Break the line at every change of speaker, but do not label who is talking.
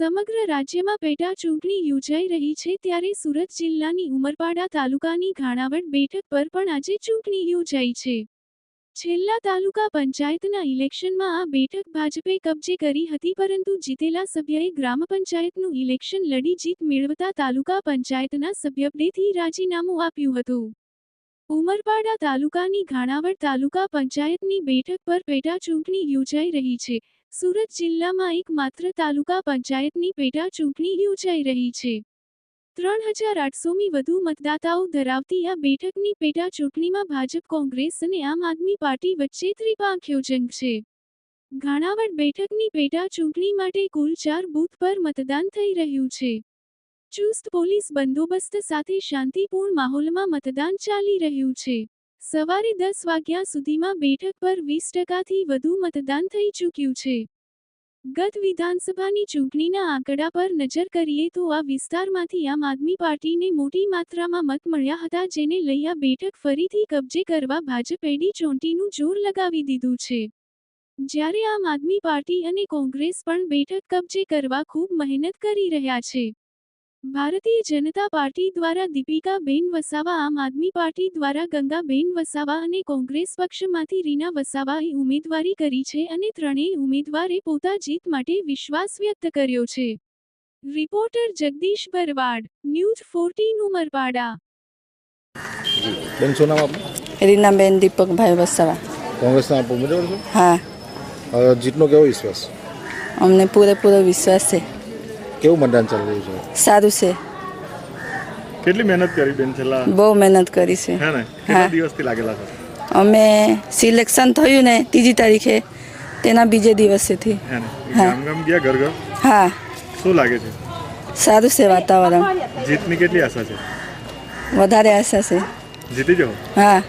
સમગ્ર રાજ્યમાં પેટા ચૂંટણી યોજાઈ રહી છે ત્યારે સુરત જિલ્લાની ઉમરપાડા તાલુકાની ઘાણાવડ બેઠક પર પણ આજે ચૂંટણી યોજાઈ છે. છેલ્લા તાલુકા પંચાયતના ઇલેક્શનમાં આ બેઠક ભાજપે કબજે કરી હતી પરંતુ જીતેલા સભ્યએ ગ્રામ પંચાયતનું ઇલેક્શન લડી જીત મેળવતા તાલુકા પંચાયતના સભ્યપદેથી રાજીનામું આપ્યું હતું. ઉમરપાડા તાલુકાની ઘાણાવડ તાલુકા પંચાયતની બેઠક પર પેટા ચૂંટણી યોજાઈ રહી છે. સુરત જિલ્લામાં એકમાત્ર તાલુકા પંચાયતની પેટા ચૂંટણી યોજાઈ રહી છે. ત્રણ હજાર આઠસોમી વધુ મતદાતાઓ ધરાવતી આ બેઠકની પેટા ચૂંટણીમાં ભાજપ, કોંગ્રેસ અને આમ આદમી પાર્ટી વચ્ચે ત્રિપાંખ્યો જંગ છે. ઘાણાવડ બેઠકની પેટા ચૂંટણી માટે કુલ ચાર બૂથ પર મતદાન થઈ રહ્યું છે. ચુસ્ત પોલીસ બંદોબસ્ત સાથે શાંતિપૂર્ણ માહોલમાં મતદાન ચાલી રહ્યું છે. સવારે દસ વાગ્યા સુધીમાં બેઠક પર વીસ ટકાથી વધુ મતદાન થઈ ચૂક્યું છે. ગત વિધાનસભાની ચૂંટણીના આંકડા પર નજર કરીએ તો આ વિસ્તારમાંથી આમ આદમી પાર્ટીને મોટી માત્રામાં મત મળ્યા હતા જેને લઈ આ બેઠક ફરીથી કબજે કરવા ભાજપ એડી ચોંટીનું જોર લગાવી દીધું છે. જ્યારે આમ આદમી પાર્ટી અને કોંગ્રેસ પણ બેઠક કબજે કરવા ખૂબ મહેનત કરી રહ્યા છે. ભારતીય જનતા પાર્ટી દ્વારા દીપિકાબેન વસાવા આમ આદમી પાર્ટી દ્વારા ગંગાબેન વસાવા અને કોંગ્રેસ પક્ષમાંથી રીના વસાવાએ ઉમેદવારી કરી છે અને ત્રણેય ઉમેદવારે પોતા જીત માટે વિશ્વાસ વ્યક્ત કર્યો છે. Reporter Jagdish Bharwad news fourteen Umarpada.
બેન શું નામ આપનું?
રીનાબેન દીપકભાઈ વસાવા.
કોંગ્રેસના આપ ઉમેદવાર છો?
હા.
જીતનો કેવો વિશ્વાસ?
અમને પૂરેપૂરો વિશ્વાસ છે.
કેવું મતદાન ચાલી રહ્યું છે?
સારું છે.
કેટલી મહેનત કરી બેન છેલ્લા?
બહુ મહેનત કરી છે.
હે ને? કેટલા દિવસથી લાગેલા છે?
અમે સિલેક્શન થયું ને ત્રીજી તારીખે તેના બીજે દિવસેથી.
હે ને. ગામ ગામ ગયા ઘર ઘર?
હા.
શું લાગે છે?
સારું છે વાતાવરણ.
જીતની કેટલી આશા છે?
વધારે આશા છે.
જીતી જાઓ?
હા.